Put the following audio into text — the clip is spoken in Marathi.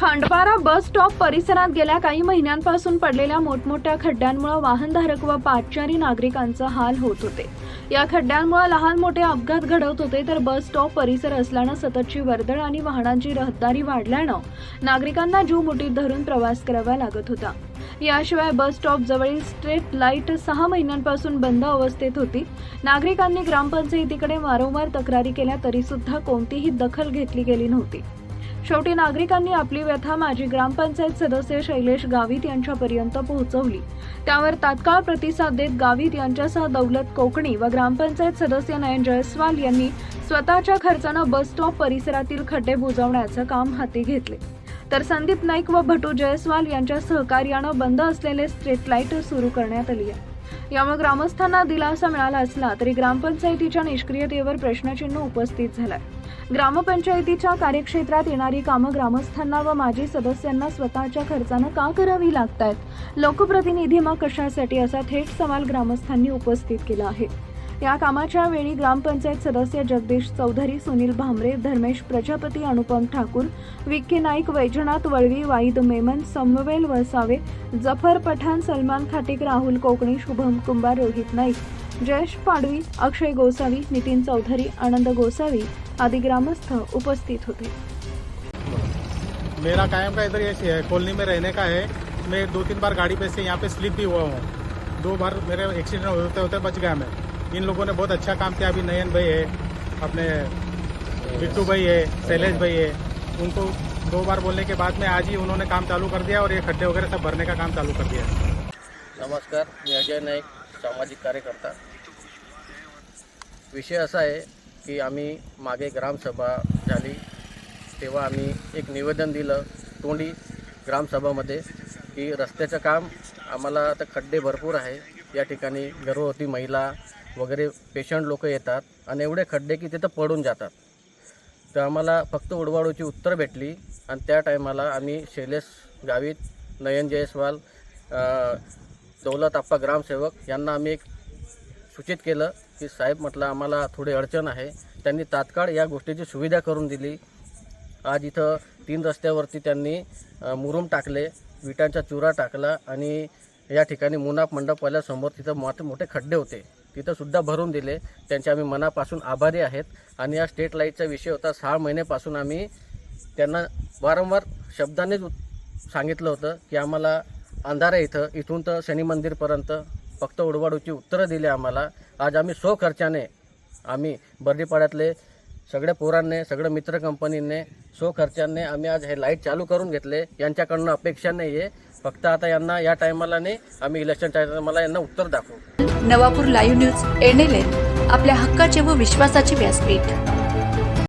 खांडपारा बस स्टॉप परिसरात गेल्या काही महिन्यांपासून पडलेल्या मोठमोठ्या खड्ड्यांमुळे वाहनधारक व पादचारी नागरिकांचा हाल होत होते. या खड्ड्यांमुळे लहान मोठे अपघात घडत होते तर बस स्टॉप परिसर असल्यानं सततची वर्दळ आणि वाहनांची रहदारी वाढल्यानं नागरिकांना जीव मुठीत धरून प्रवास करावा लागत होता. याशिवाय बस स्टॉप जवळील स्ट्रीट लाइट सहा महिन्यांपासून बंद अवस्थेत होती. नागरिकांनी ग्रामपंचायतीकडे वारंवार तक्रारी केल्या तरी सुद्धा कोणतीही दखल घेतली गेली नव्हती. शेवटी नागरिकांनी आपली व्यथा माजी ग्रामपंचायत सदस्य शैलेश गावित यांच्यापर्यंत पोहोचवली. त्यावर तात्काळ प्रतिसाद देत गावित यांच्यासह दौलत कोकणी व ग्रामपंचायत सदस्य नयन जयस्वाल यांनी स्वतःच्या खर्चानं बस स्टॉप परिसरातील खड्डे बुजवण्याचं काम हाती घेतले. तर संदीप नाईक व भटू जयस्वाल यांच्या सहकार्यानं बंद असलेले स्ट्रीट लाइट सुरू करण्यात आली आहे. यामुळे ग्रामस्थांना दिलासा मिळाला असला तरी ग्रामपंचायतीच्या निष्क्रियतेवर प्रश्नचिन्ह उपस्थित झालाय. ग्रामपंचायतीच्या कार्यक्षेत्रात येणारी कामं ग्रामस्थांना व माजी सदस्यांना स्वतःच्या खर्चानं का करावी लागतात लोकप्रतिनिधी मग कशासाठी असा थेट सवाल ग्रामस्थांनी उपस्थित केला आहे. या कामाच्या वेळी ग्रामपंचायत सदस्य जगदीश चौधरी सुनील भामरे धर्मेश प्रजापती अनुपम ठाकूर विक्की नाईक वैजनाथ वळवी वाईद मेमन समवेल वसावे जफर पठाण सलमान खाटिक राहुल कोकणी शुभम कुंभार रोहित नाईक जयेश पाडवी अक्षय गोसावी नितीन चौधरी आनंद गोसावी आदी ग्रामस्थ उपस्थित होते. मेरा कायम का इधर ये कॉलोनी में रहने का है। मैं दो तीन बार गाड़ी पे से यहाँ पे स्लिप भी हुआ हूँ। दो बार मेरे एक्सीडेंट होते होते बच गया मैं। इन लोगों ने बहुत अच्छा काम किया। अभी नयन भाई है अपने बिट्टू भाई है शैलेश भाई है। उनको दो बार बोलने के बाद में आज ही उन्होंने काम चालू कर दिया और ये खड्डे वगैरह सब भरने का काम चालू कर दिया। है नमस्कार मी अजय नाईक सामाजिक कार्यकर्ता। विषय असा आहे की आम्ही मागे ग्रामसभा झाली तेव्हा आम्ही एक निवेदन दिलं तोंडी ग्रामसभामध्ये की रस्त्याचं काम आम्हाला आता खड्डे भरपूर आहे. या ठिकाणी गर्भवती महिला वगैरे पेशंट लोक येतात आणि एवढे खड्डे की तिथं पडून जातात. तर आम्हाला फक्त उडवाडूची उत्तर भेटली आणि त्या टायमाला आम्ही शैलेश गावित नयन जयस्वाल दौलत आप्पा ग्रामसेवक यांना आम्ही एक सूचित केलं की साहेब म्हटलं आम्हाला थोडी अडचण आहे. त्यांनी तात्काळ या गोष्टीची सुविधा करून दिली. आज इथं तीन रस्त्यावरती त्यांनी मुरुम टाकले विटांचा चुरा टाकला आणि या ठिकाणी मुनाफ मंडपवाल्यासमोर तिथं मोठे मोठे खड्डे होते. तिथंसुद्धा भरून दिले. त्यांचे आम्ही मनापासून आभारी आहेत. आणि या स्टेट लाईटचा विषय होता. सहा महिन्यापासून आम्ही त्यांना वारंवार शब्दानेच सांगितलं होतं की आम्हाला अंधारा इथं. इथून तर शनी मंदिरपर्यंत फक्त उडवाडूची उत्तरं दिली आम्हाला. आज आम्ही सो खर्चाने आम्ही बर्डीपाड्यातले सगळ्या पोरांनी सगळ्या मित्र कंपनीने स्वखर्चाने खर्चाने आम्ही आज हे लाइट चालू करून घेतले. यांच्याकडनं अपेक्षा नाही आहे. फक्त आता यांना या टायमाला नाही आम्ही इलेक्शन टायमाला यांना उत्तर दाखवू. नवापूर लाईव्ह न्यूज एनएलएन आपल्या हक्काचे व विश्वासाचे व्यासपीठ.